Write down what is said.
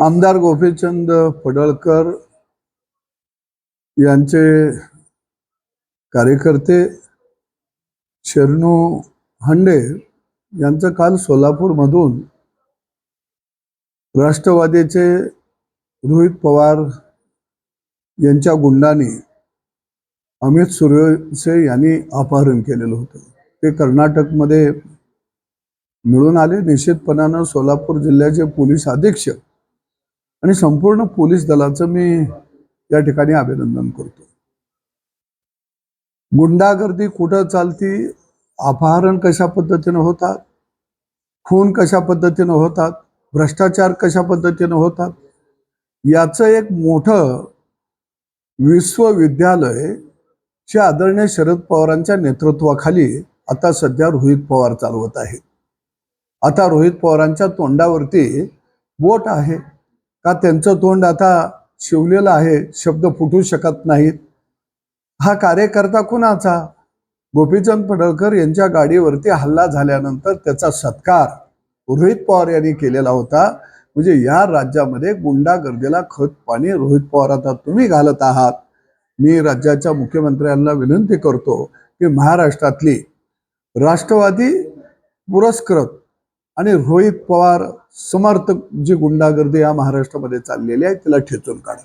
आमदार गोपीचंद पडळकर यांचे कार्यकर्ते शरणू हंडे यांचं काल सोलापूरमधून राष्ट्रवादीचे रोहित पवार यांच्या गुंडाने अमित सूर्यवंशी यांनी अपहरण केलेलं होतं. ते कर्नाटकमध्ये मिळून आले. निश्चितपणानं सोलापूर जिल्ह्याचे पोलीस अधीक्षक आणि संपूर्ण पोलीस दलाचं मी या ठिकाणी अभिनंदन करतो. गुंडागर्दी कुठं चालती? अपहरण कशा पद्धतीनं होतात? खून कशा पद्धतीनं होतात? भ्रष्टाचार कशा पद्धतीनं होतात? याचं एक मोठं विश्वविद्यालय चे आदरणीय शरद पवारांच्या नेतृत्वाखाली आता सध्या रोहित पवार चालवत आहेत. आता रोहित पवारांच्या तोंडावरती बोट आहे. का त्यांचं तोंड आता शिवलेलं आहे शब्द फुटू शकत नाहीत? हा कार्यकर्ता कुणाचा? गोपीचंद पडळकर यांच्या गाडीवरती हल्ला झाल्यानंतर त्याचा सत्कार रोहित पवार यांनी केलेला होता. म्हणजे या राज्यामध्ये गुंडागर्दीला खत पाणी रोहित पवार आता तुम्ही घालत आहात. मी राज्याच्या मुख्यमंत्र्यांना विनंती करतो की महाराष्ट्रातली राष्ट्रवादी पुरस्कृत आणि रोहित पवार समर्थक जी गुंडागर्दी या महाराष्ट्रामध्ये चाललेली आहे तिला ठेचून काढा.